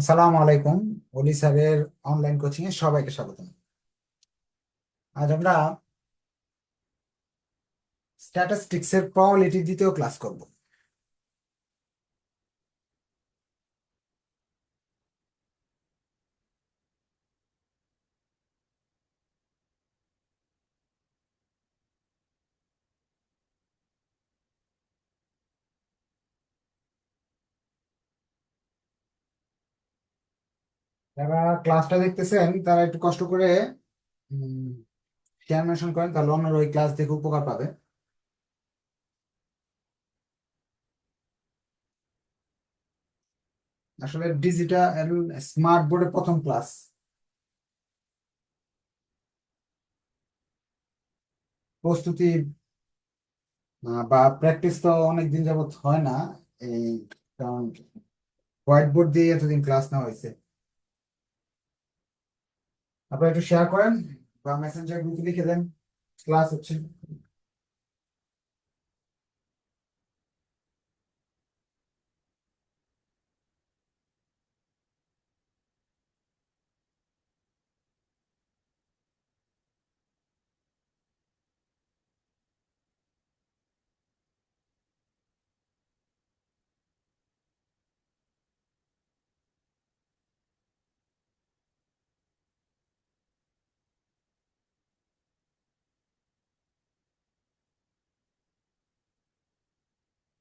আসসালামু আলাইকুম, অলি স্যারের অনলাইন কোচিং এ সবাইকে স্বাগতম। আজ আমরা স্ট্যাটিস্টিক্স এর প্রবাবিলিটি দ্বিতীয় ক্লাস করব। যারা ক্লাসটা দেখতেছেন, তারা একটু কষ্ট করে শেয়ার মেনশন করেন, তাহলে অন্যরা ওই ক্লাস দেখে উপকার পাবে। আসলে ডিজিটাল স্মার্ট বোর্ডের প্রথম ক্লাস প্রস্তুতি বা প্র্যাকটিস তো অনেক দিন যাবত হয় না, এই, কারণ হোয়াইট বোর্ড দিয়ে এতদিন ক্লাস নেওয়া হয়েছে। আপনারা একটু শেয়ার করেন বা মেসেঞ্জার গ্রুপে লিখে দেন। ক্লাস হচ্ছে।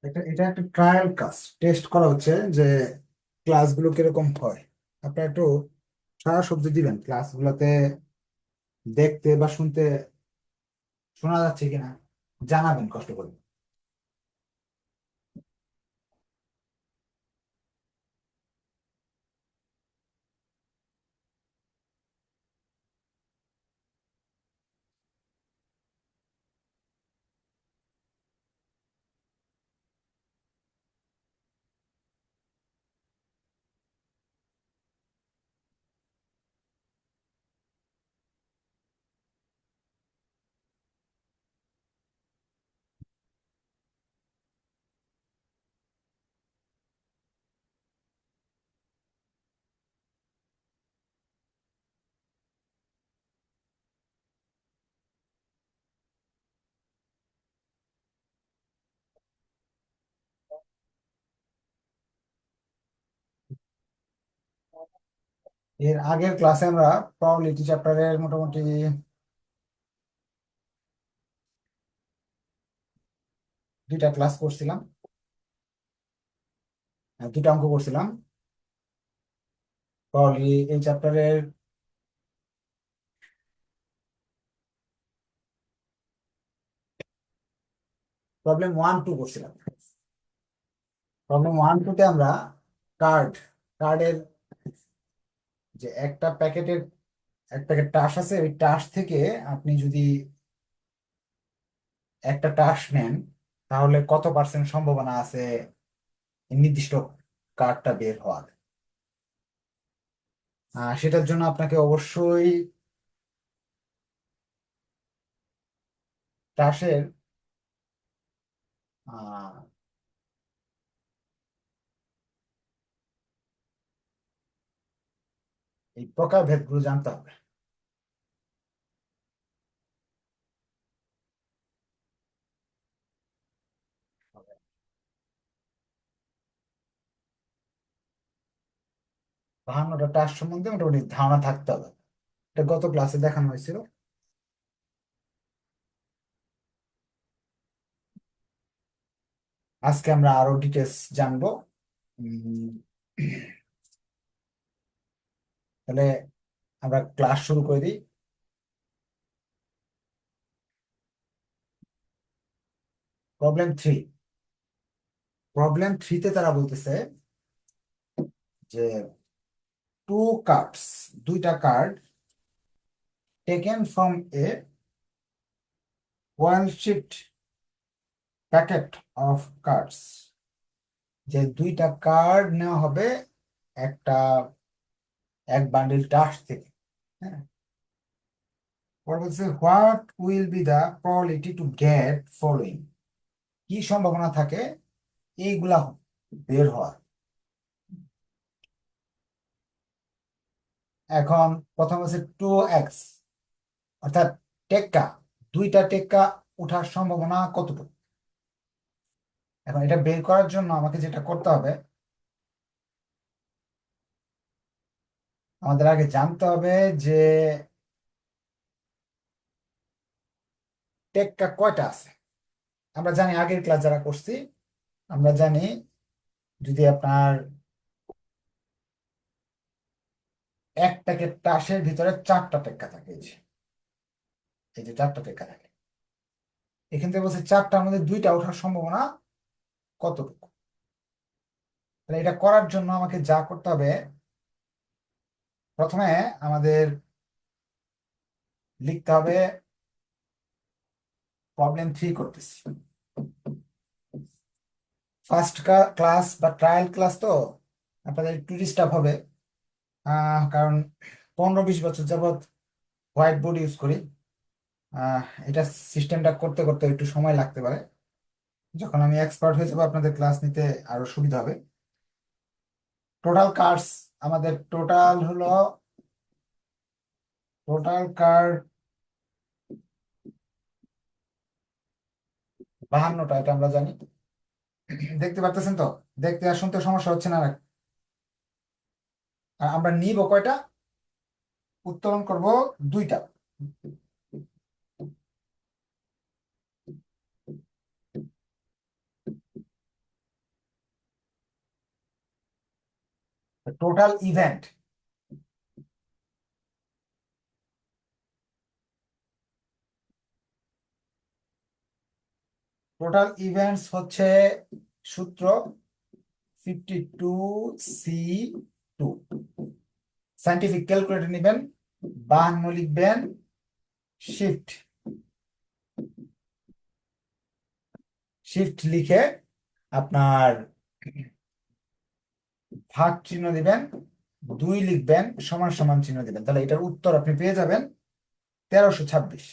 এটা এটা একটা ট্রায়াল ক্লাস টেস্ট করা হচ্ছে যে ক্লাসগুলো কীরকম হয়। আপনারা একটু সারা শব্দ দিবেন। ক্লাসগুলোতে দেখতে বা শুনতে শোনা যাচ্ছে কিনা, জানাবেন কষ্ট করে। এর আগের ক্লাসে আমরা প্রবাবিলিটি চ্যাপ্টারের মোটামুটি দুইটা ক্লাস করছিলাম। আহ, দুইটা অঙ্ক করছিলাম। প্রবাবলি এই চ্যাপ্টারের প্রবলেম ওয়ান টু করছিলাম। প্রবলেম ওয়ান টুতে আমরা কার্ড কার্ডের যে একটা প্যাকেটের, এক প্যাকেট টাস আছে, ওই টাস থেকে আপনি যদি একটা টাস নেন, তাহলে কত পার্সেন্ট সম্ভাবনা আছে নির্দিষ্ট কার্ডটা বের হওয়ার? সেটার জন্য আপনাকে অবশ্যই টাসের এই প্রকারভেদগুলো জানতে হবে। বাহান্নটা টাস সম্বন্ধে মোটামুটি ধারণা থাকতে হবে। এটা গত ক্লাসে দেখানো হয়েছিল। আজকে আমরা আরও ডিটেলস জানব। তাহলে আমরা ক্লাস শুরু করে দিই। প্রবলেম থ্রি প্রবলেম থ্রিতে তারা বলতেছে যে টু কার্ডস দুইটা card taken from a one sheet packet of cards যে দুইটা কার্ড নেওয়া হবে, একটা এক বান্ডিল টাস থেকে হ্যাঁ? বলছে what will be the probability to get following কি সম্ভাবনা থাকে? এইগুলা বের হওয়ার। এখন প্রথম হচ্ছে টু এক্স অর্থাৎ টেক্কা, দুইটা টেক্কা উঠার সম্ভাবনা কতটুকু? এখন এটা বের করার জন্য আমাকে যেটা করতে হবে আমাদের আগে জানতে হবে যে টেক্কা কয়টা আছে? আমরা জানি আগের ক্লাস যারা করছি, আমরা জানি যদি আপনার এক প্যাকেট তাসের ভিতরে চারটা টেক্কা থাকে এই যে চারটা টেক্কা থাকে। এখান থেকে বলছে চারটার মধ্যে দুইটা ওঠার সম্ভাবনা কতটুকু? তাহলে এটা করার জন্য আমাকে যা করতে হবে প্রথমে আমাদের লিখতে হবে প্রবলেম থ্রি করতেছি। ফার্স্ট ক্লাস বা ট্রায়াল ক্লাস তো আপনাদের একটু ডিস্টার্ব হবে কারণ পনেরো বিশ বছর যাবৎ হোয়াইট বোর্ড ইউজ করি এটা সিস্টেমটা করতে করতে একটু সময় লাগতে পারে। যখন আমি এক্সপার্ট হয়ে যাব, আপনাদের ক্লাস নিতে আরও সুবিধা হবে। টোটাল কার্ডস আমাদের টোটাল হলো টোটাল কার্ড বাহান্নটা, এটা আমরা জানি। দেখতে পারতেছেন তো? দেখতে আর শুনতে সমস্যা হচ্ছে না আমরা নিব কয়টা? উত্তোলন করব দুইটা। টোটাল ইভেন্ট টোটাল ইভেন্টস হচ্ছে সূত্র fifty two C two scientific calculator নেবেন, বাহান্ন লিখবেন শিফট শিফট লিখে আপনার ভাগ চিহ্ন দিবেন, দুই লিখবেন, সমান সমান চিহ্ন দিবেন। তাহলে এটার উত্তর আপনি পেয়ে যাবেন তেরোশো ছাব্বিশ।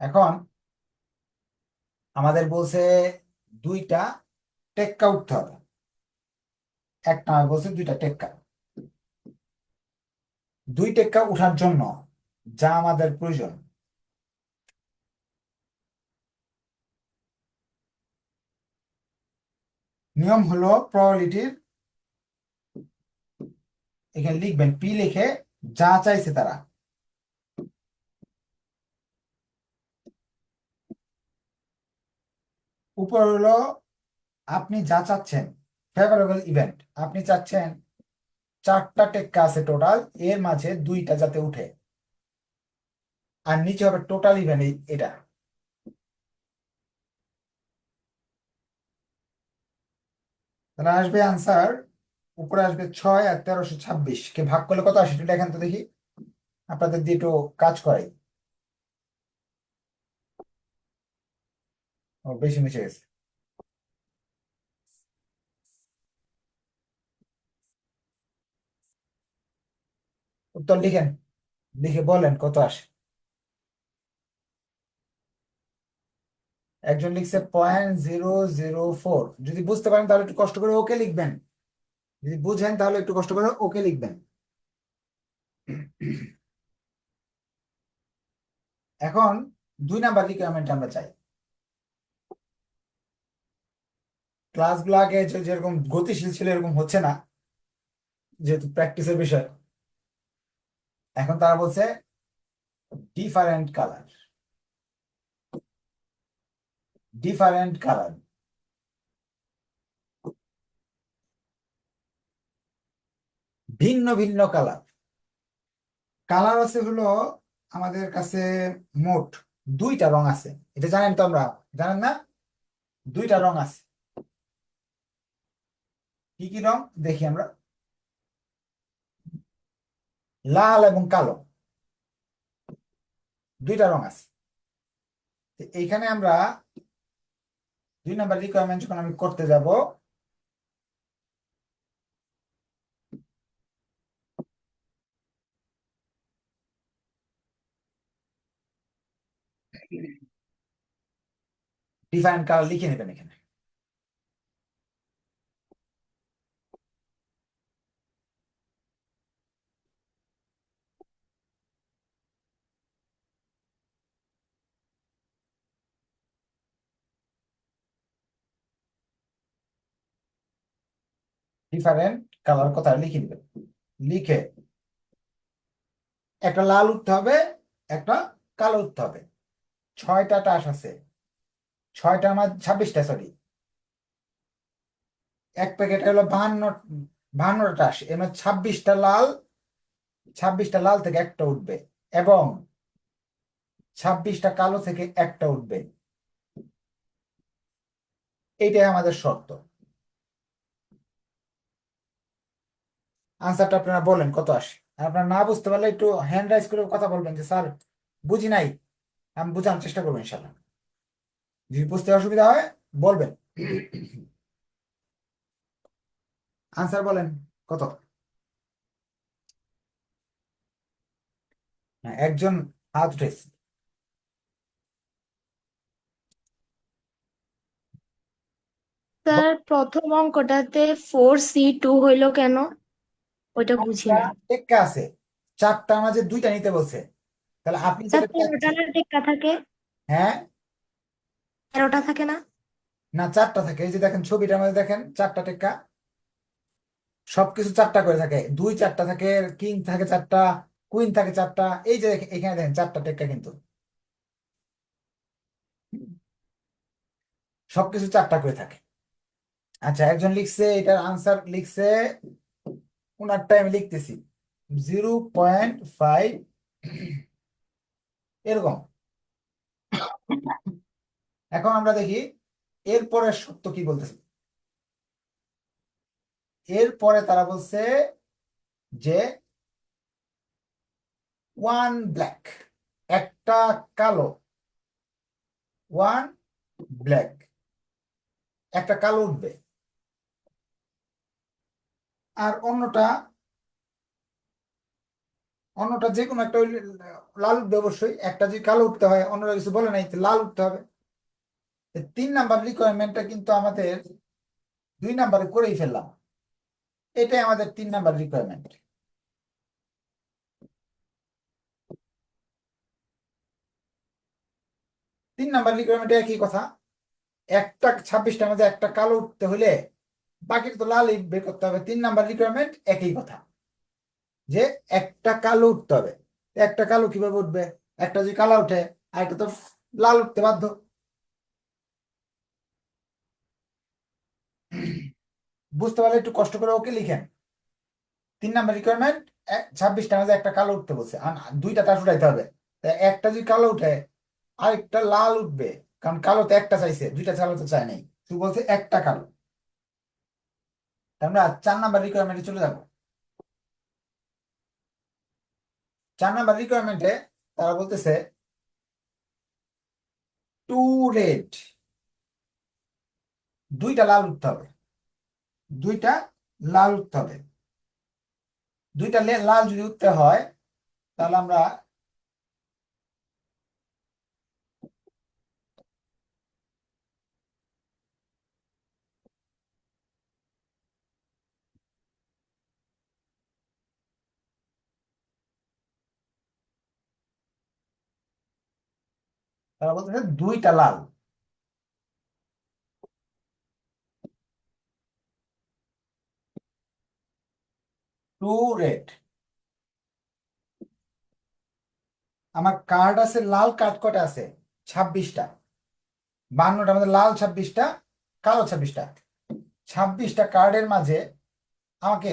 এখন আমাদের বলছে দুইটা টেক্কা উঠতে হবে। একটা বলছে দুইটা টেক্কা। দুই টেক্কা উঠার জন্য যা আমাদের প্রয়োজন। নিয়ম হলো প্রবাবিলিটির এখানে লিখবেন পি লিখে যা চাইছে তারা। উপর হলো আপনি যা চাচ্ছেন ফেভারেবল ইভেন্ট আপনি চাচ্ছেন চারটা টেক্কা আছে টোটাল এর মাঝে দুইটা যাতে উঠে। আর নিচে হবে টোটাল ইভেন্ট এটা। তাহলে আসবে আনসার উপরে আসবে ছয় আর তেরোশো ছাব্বিশ। কে ভাগ করলে কত আসে একটু দেখেন তো দেখি। আপনাদের দিয়ে একটু কাজ করাই। ও, বেশি মিশে গেছে। উত্তর লিখেন। লিখে বলেন কত আসে। একজন লিখছে পয়েন্ট জিরো জিরো ফোর যদি বুঝতে পারেন তাহলে একটু কষ্ট করে ওকে লিখবেন। যদি বুঝেন তাহলে একটু কষ্ট করে ওকে লিখবেন। এখন দুই নাম্বার রিকোয়ারমেন্ট আমরা চাই। ক্লাসগুলো আগে যেরকম গতিশীল ছিল এরকম হচ্ছে না, যেহেতু প্র্যাকটিসের বিষয়। এখন তারা বলছে ডিফারেন্ট কালার ডিফারেন্ট কালার ভিন্ন ভিন্ন কালার কালার আছে হলো আমাদের কাছে মোট দুইটা রং আছে। এটা জানেন তো আমরা? জানেন না? দুইটা রং আছে। কি কি রং? দেখি আমরা। লাল এবং কালো। দুইটা রং আছে। এইখানে আমরা দুই নাম্বার রিকোয়ারমেন্ট যখন আমি করতে যাব ডিফাইন কালার লিখে নেবেন এখানে। ডিফারেন্ট কালার কথা লিখে নেবেন লিখে একটা লাল উঠতে হবে, একটা কালো উঠতে হবে। ছয়টা টাস আছে। ছয়টা আমার ছাব্বিশটা সরি এক প্যাকেট হলো বাহান্ন বাহান্নটা টাস। এর মধ্যে ছাব্বিশটা লাল ছাব্বিশটা লাল থেকে একটা উঠবে এবং ছাব্বিশটা কালো থেকে একটা উঠবে। এইটাই আমাদের শর্ত। আনসারটা আপনারা বলেন, কত আসে? আর আপনারা না বুঝতে পারলে একটু হ্যান্ড রাইজ করে কথা বলবেন যে, স্যার, বুঝি নাই। আমি বোঝানোর চেষ্টা করব ইনশাল্লাহ যদি বুঝতে অসুবিধা হয়, বলবেন। আনসার বলেন, কত? একজন হাত উঠেছে প্রথম অঙ্কটাতে ফোর সি টু হইল কেন? ওইটা বুঝি না টেক্কা আছে চারটা মাঝে দুইটা নিতে বলছে। তাহলে আপনি যেটা তেরোটা না টেক্কা থাকে হ্যাঁ? তেরোটা থাকে না? না চারটা থাকে। এই যে দেখেন ছবিটার মধ্যে দেখেন চারটা টেক্কা। সবকিছু চারটা করে থাকে। দুই চারটা থাকে কিং থাকে চারটা কুইন থাকে চারটা। এই যে এখানে দেখেন চারটা টেক্কা কিন্তু। সবকিছু চারটা করে থাকে। আচ্ছা একজন লিখছে এটার আনসার লিখছে ওনারটা আমি লিখতেছি। জিরো পয়েন্ট ফাইভ, এরকম। এখন আমরা দেখি এরপরের সত্য কি বলতেছে? এরপরে তারা বলছে যে ওয়ান ব্ল্যাক একটা কালো। ওয়ান ব্ল্যাক একটা কালো উঠবে। আর অন্যটা অন্যটা যে কোনো একটা লাল উঠবে অবশ্যই, একটা যদি কালো উঠতে হয়, অন্যরা কিছু বলে নাই লাল উঠতে হবে। তিন নাম্বার রিকোয়ারমেন্টটা কিন্তু আমাদের দুই নাম্বারে করেই ফেললাম। এটাই আমাদের তিন নাম্বার রিকোয়ারমেন্ট তিন নাম্বার রিকোয়ারমেন্টে একই কথা। একটা ছাব্বিশটার মধ্যে একটা কালো উঠতে হলে বাকি তো লালই বের করতে হবে। তিন নাম্বার রিকোয়ারমেন্ট একই কথা। যে একটা কালো উঠতে হবে। একটা কালো কীভাবে উঠবে? একটা যদি কালো উঠে আর একটা তো লাল উঠতে বাধ্য। বুঝতে পারলে একটু কষ্ট করে ওকে লিখেন। তিন নাম্বার রিকোয়ারমেন্ট ছাব্বিশটা মাঝে একটা কালো উঠতে বলছে। আর দুইটা টাস উঠাইতে হবে। একটা যদি কালো উঠে, আরেকটা লাল উঠবে। কারণ কালো তো একটা চাইছে, দুইটা কালো তো চায় নাই। তুই বলছে একটা কালো। আমরা চার নাম্বার রিকোয়ারমেন্টে চলে যাব। চার নাম্বার রিকোয়ারমেন্টে তারা বলতেছে টু রেড দুইটা লাল উঠতে হবে। দুইটা লাল উঠতে হবে। দুইটা লাল যদি উঠতে হয়, তাহলে আমরা তারা বলতেছে দুইটা লাল। Two red. আমার কার্ড আছে, লাল কার্ড কটা আছে? ছাব্বিশটা। বান্নটা আমাদের লাল ছাব্বিশটা, কালো ছাব্বিশটা। ছাব্বিশটা কার্ডের মাঝে আমাকে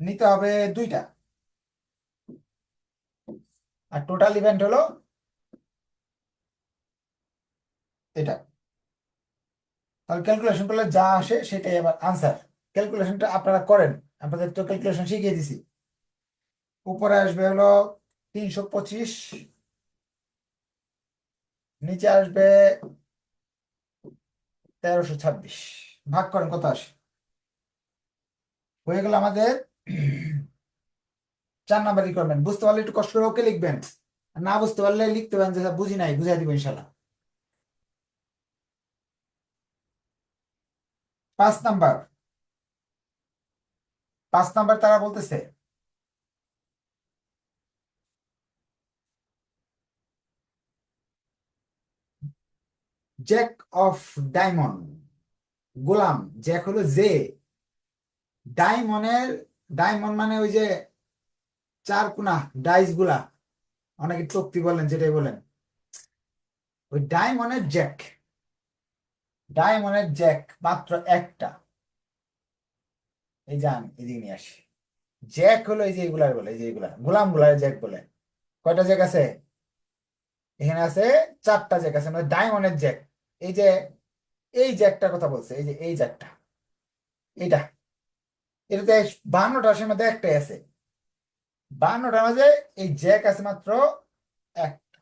নিতে হবে দুইটা। আর টোটাল ইভেন্ট হলো এটা। তাহলে ক্যালকুলেশন করলে যা আসে সেটাই আবার আনসার ক্যালকুলেশনটা আপনারা করেন। আপনাদের তো ক্যালকুলেশন শিখিয়ে দিছি। উপরে আসবে হলো তিনশো পঁচিশ। নিচে আসবে তেরোশো ছাব্বিশ। ভাগ করেন, কত আসে? হয়ে গেল আমাদের চার নাম্বার রিকোয়ারমেন্ট বুঝতে পারলে একটু কষ্ট করে ওকে লিখবেন। না বুঝতে পারলে লিখতে পারেন যে বুঝি নাই, বুঝাই দিব ইনশাল্লাহ। পাঁচ নাম্বার। পাঁচ নাম্বার তারা বলতেছে, জ্যাক অফ ডায়মন্ড, গোলাম, জ্যাক হলো জে। ডায়মন্ডের ডায়মন্ড মানে ওই যে চার কোনা ডাইসগুলা। অনেকে চক্তি বলেন, যেটাই বলেন। ওই ডায়মন্ডের জ্যাক। ডায়মন্ডের জ্যাক মাত্র একটা। এই যান, এদিকে নিয়ে আসি। জ্যাক হলো এই যে এগুলার বলে, এই যে এগুলা, গোলামগুলার জ্যাক বলে। কয়টা জ্যাক আছে? এখানে আছে চারটা জ্যাক আছে মানে ডায়মন্ডের জ্যাক। এই যে, এই জ্যাকটার কথা বলছে, এই যে, এই জ্যাকটা। এইটা। এটাতে বান্নটা আসে মধ্যে একটাই আছে। বান্নটার মাঝে এই জ্যাক আছে মাত্র একটা।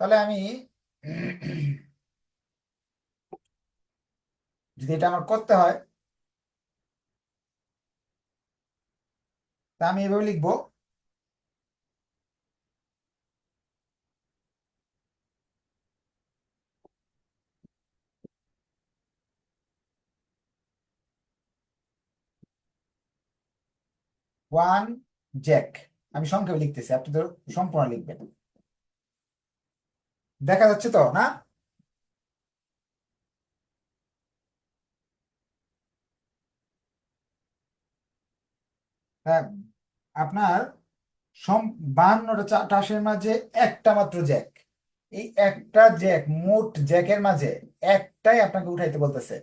তাহলে আমি যদি এটা আমার করতে হয়, তা আমি এভাবে লিখব। ওয়ান জ্যাক আমি সংক্ষেপে লিখতেছি, আপনি তো সম্পূর্ণ লিখবেন। দেখা যাচ্ছে তো, না? আপনার সম বাহান্নটা টাসের মাঝে একটা মাত্র জ্যাক। এই একটা জ্যাক, মোট জ্যাকের মাঝে একটাই আপনাকে উঠাইতে বলতেছে।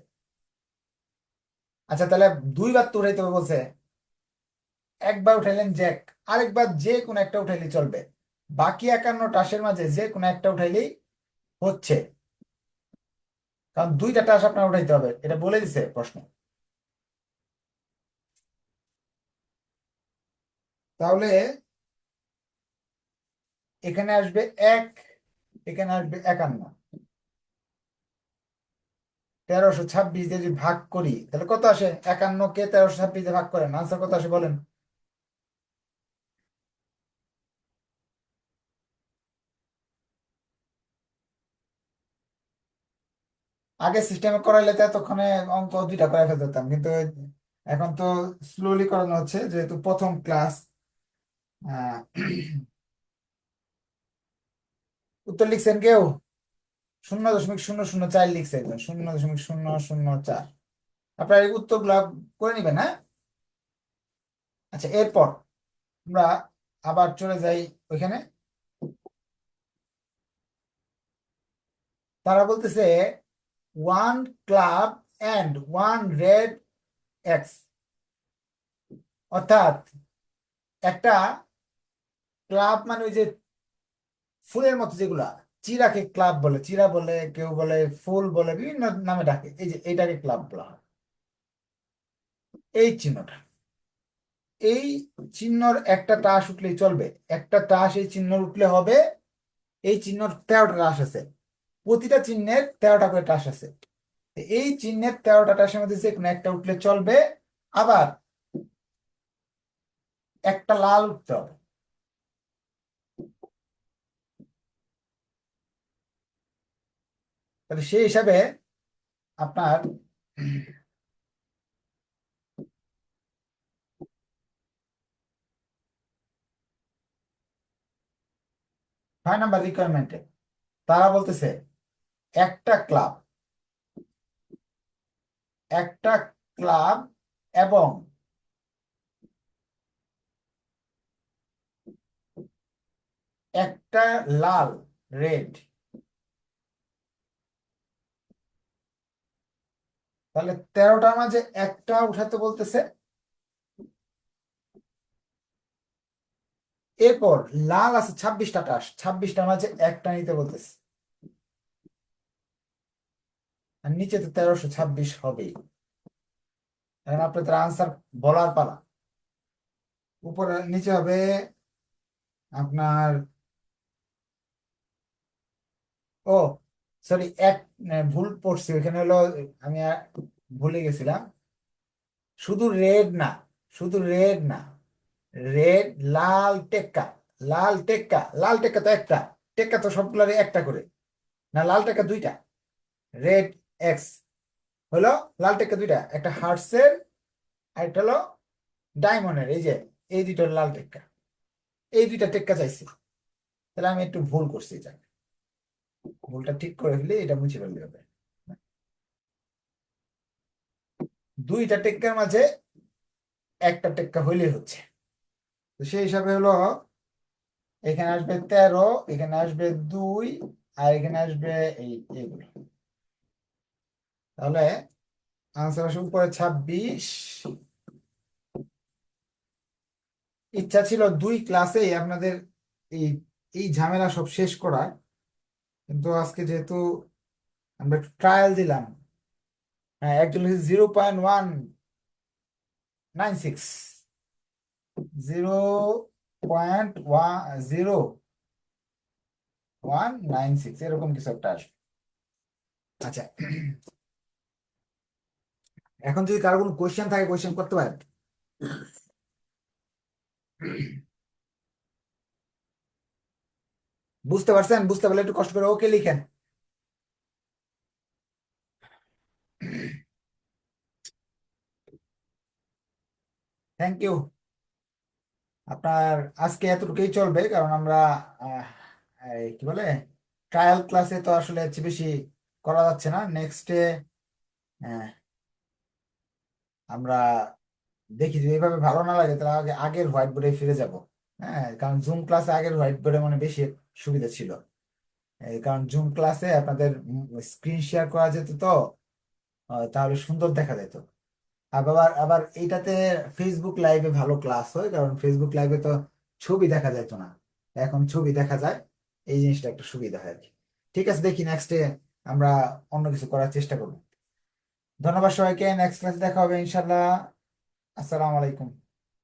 আচ্ছা তাহলে দুইবার তো উঠাইতে বলছে। একবার উঠাইলেন জ্যাক, আরেকবার যে কোনো একটা উঠাইলে চলবে। বাকি একান্ন টাসের মাঝে যে কোনো একটা উঠাইলেই হচ্ছে। কারণ দুইটা টাস আপনার উঠাইতে হবে, এটা বলে দিছে প্রশ্ন। তাহলে এখানে আসবে এক, এখানে আসবে একান্ন। তেরোশো ছাব্বিশ দিয়ে যদি ভাগ করি, তাহলে কত আসে? একান্ন কে তেরোশো ছাব্বিশ দিয়ে ভাগ করেন আনসার কত আসে বলেন। আগে সিস্টেমে করাইলে তো এতক্ষণে অঙ্ক দুইটা করে ফেলতে পারতাম, কিন্তু এখন তো স্লোলি করানো হচ্ছে, যেহেতু প্রথম ক্লাস উত্তর লিখছেন কেউ? শূন্য দশমিক শূন্য শূন্য চার লিখছে শূন্য দশমিক শূন্য শূন্য চার। আপনার এই উত্তরগুলো করে নিবেন হ্যাঁ? আচ্ছা এরপর আমরা আবার চলে যাই ওইখানে। তারা বলতেছে one club and one red X অর্থাৎ একটা ক্লাব মানে ওই যে ফুলের মতো যেগুলা, চিরাকে ক্লাব বলে, চিরা বলে, কেউ বলে ফুল বলে, বিভিন্ন নামে ডাকে, এই যে এইটাকে ক্লাব বলা হয়। এই চিহ্নটা, এই চিহ্নর একটা টাস উঠলেই চলবে, একটা টাস এই চিহ্ন উঠলে হবে, এই চিহ্নর তেরোটা টাস আছে, প্রতিটা চিহ্নের তেরোটা করে টাস আছে। এই চিহ্নের তেরোটা টাসের মধ্যে যে কোনো একটা উঠলে চলবে, আবার একটা লাল উঠতে হবে। তাহলে সেই হিসাবে আপনার রিকোয়ারমেন্টে তারা বলতেছে, একটা ক্লাব একটা ক্লাব এবং একটা লাল রেড তাহলে তেরোটার মাঝে একটা উঠাতে বলতেছে। এরপর লাল আছে ছাব্বিশটা টাস ছাব্বিশটার মাঝে একটা নিতে বলতেছে। আর নিচে তো তেরোশো ছাব্বিশ হবেই। এখন আপনাদের আনসার বলার পালা। উপরে নিচে হবে আপনার, ও সরি এক ভুল পড়ছি, ওইখানে হলো, আমি ভুলে গেছিলাম। শুধু রেড না, শুধু রেড না রেড লাল টেক্কা লাল টেক্কা লাল টেক্কা তো একটা, টেক্কা তো সবগুলারই একটা করে, না লাল টেক্কা দুইটা? রেড এক্স হলো লাল টেক্কা দুইটা, একটা হার্টসের আর একটা হলো ডায়মন্ডের এই যে, এই দুইটা লাল টেক্কা। এই দুইটা টেক্কা চাইছি। তাহলে আমি একটু ভুল করছি এটা ভুলটা ঠিক করে ফেলে এটা মুছে ফেলতে হবে। দুইটা টেক্কার মাঝে একটা টেক্কা হইলেই হচ্ছে। তো সেই হিসাবে হলো, এখানে আসবে তেরো, এখানে আসবে দুই, আর এখানে আসবে এই এইগুলো তাহলে আনসার আসবে উপরে ছাব্বিশ। ইচ্ছা ছিল দুই ক্লাসেই আপনাদের এই এই ঝামেলা সব শেষ করার। কিন্তু আজকে যেহেতু আমরা একটু ট্রায়াল দিলাম হ্যাঁ একজন zero point one nine six zero point one zero one nine six এরকম কিছু একটা আসবে। আচ্ছা এখন যদি কারও কোনো কোয়েশ্চেন থাকে কোয়েশ্চেন করতে পারেন? বুঝতে পারছেন? বুঝতে পারলে একটু কষ্ট করে ওকে লিখেন। থ্যাংক ইউ আপনার আজকে এতটুকুই চলবে, কারণ আমরা কি বলে ট্রায়াল ক্লাসে তো আসলে বেশি করা যাচ্ছে না। নেক্সট ডে আমরা দেখি যদি এইভাবে ভালো না লাগে, তাহলে আগে, আগের হোয়াইট বোর্ডে ফিরে যাব। হ্যাঁ কারণ জুম ক্লাসে আগের হোয়াইট বোর্ডে মানে বেশি সুবিধা ছিল। কারণ জুম ক্লাসে আপনাদের স্ক্রিন শেয়ার করা যেত তো তাহলে সুন্দর দেখা যেত। আবার আবার এইটাতে ফেসবুক লাইভে ভালো ক্লাস হয়, কারণ ফেসবুক লাইভে তো ছবি দেখা যেত না। এখন ছবি দেখা যায়, এই জিনিসটা একটা সুবিধা হয় আর কি ঠিক আছে, দেখি নেক্সটে আমরা অন্য কিছু করার চেষ্টা করব। ধন্যবাদ সবাইকে নেক্সট ক্লাসে দেখা হবে ইনশাল্লাহ আসসালামু আলাইকুম।